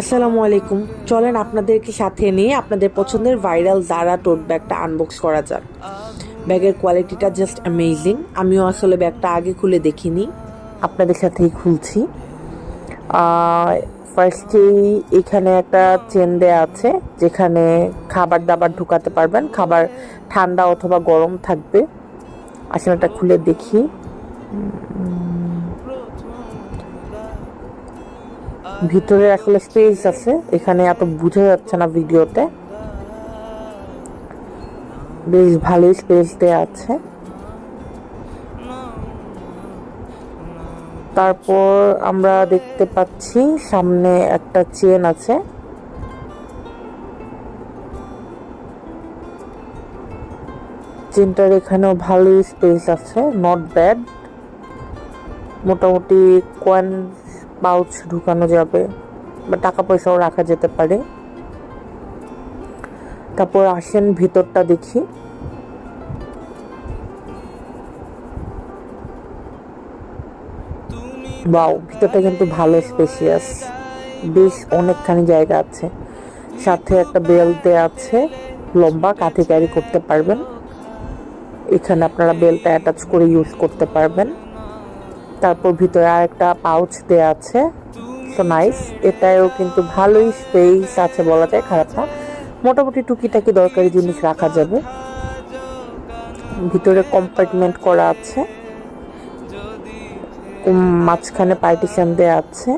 আসসালামু আলাইকুম। চলেন আপনাদেরকে সাথে নিয়ে আপনাদের পছন্দের ভাইরাল জারা টোট ব্যাগটা আনবক্স করা যাক। ব্যাগের কোয়ালিটিটা জাস্ট অ্যামেজিং আমিও আসলে ব্যাগটা আগে খুলে দেখিনি। আপনাদের সাথেই খুলছি। ফার্স্টেই এখানে একটা চেন দেয়া আছে, যেখানে খাবার দাবার ঢুকাতে পারবেন। খাবার ঠান্ডা অথবা গরম থাকবে। আসলে এটা খুলে দেখি। ভিতরে আসলে স্পেস আছে। এখানে এত বোঝা যাচ্ছে না ভিডিওতে। বেশ ভালোই স্পেস দেয়া আছে। তারপর আমরা দেখতে পাচ্ছি সামনে একটা চেন আছে। চেনটার এখানেও ভালোই স্পেস আছে। নট ব্যাড মোটামুটি কয়েন পাউচ ঢুকানো যাবে বা টাকা পয়সাও রাখা যেতে পারে। তারপর আসেন ভিতরটা দেখি। বাও ভিতরটা কিন্তু ভালো স্পেশিয়াস বেশ অনেকখানি জায়গা আছে। সাথে একটা বেল্ট আছে। লম্বা কাঁথি ক্যারি করতে পারবেন। এখানে আপনারা বেলটা অ্যাটাচ করে ইউজ করতে পারবেন। তারপর ভিতরে আর একটা পাউচ দেওয়া আছে। তো নাইস এটাও কিন্তু ভালোই স্পেস আছে বলা যায়, খারাপ না। মোটামুটি টুকিটাকি দরকারি জিনিস রাখা যাবে। ভিতরে কম্পার্টমেন্ট করা আছে। মাঝখানে পার্টিশন দেওয়া আছে।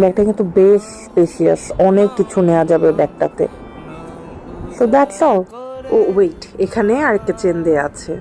ব্যাগটা কিন্তু বেশ স্পেশিয়াস অনেক কিছু নেওয়া যাবে ব্যাগটাতে। So that's all oh wait এখানে আরেকটা চেন দেয়া আছে।